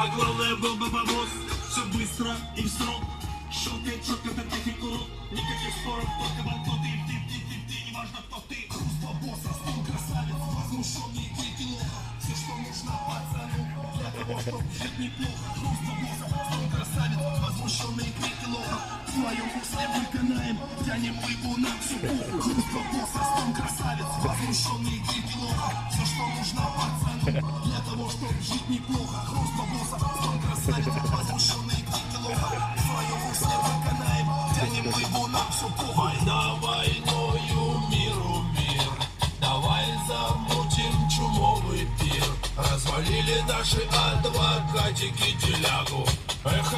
А главное был бы бабос Все быстро и в срок. Щелкает четко, как техник урок. Никаких споров, только банкноты И ты, ты, ты, ты, и важно кто ты. Хруст бабоса, стон красавец Возмущенный крики лоха Все, что нужно пацану. Для того, чтобы жить неплохо. Хруст бабоса, стон красавец Возмущенный крики лоха В своем русле выканаем Тянем рыбу на всю пуху Хруст бабоса, стон красавец Возмущенный крики лоха Все, что нужно пацану. Для того, чтобы жить неплохо Война войною, миру мир Давай чумовый пир Развалили наши адвокатики телягу Эх,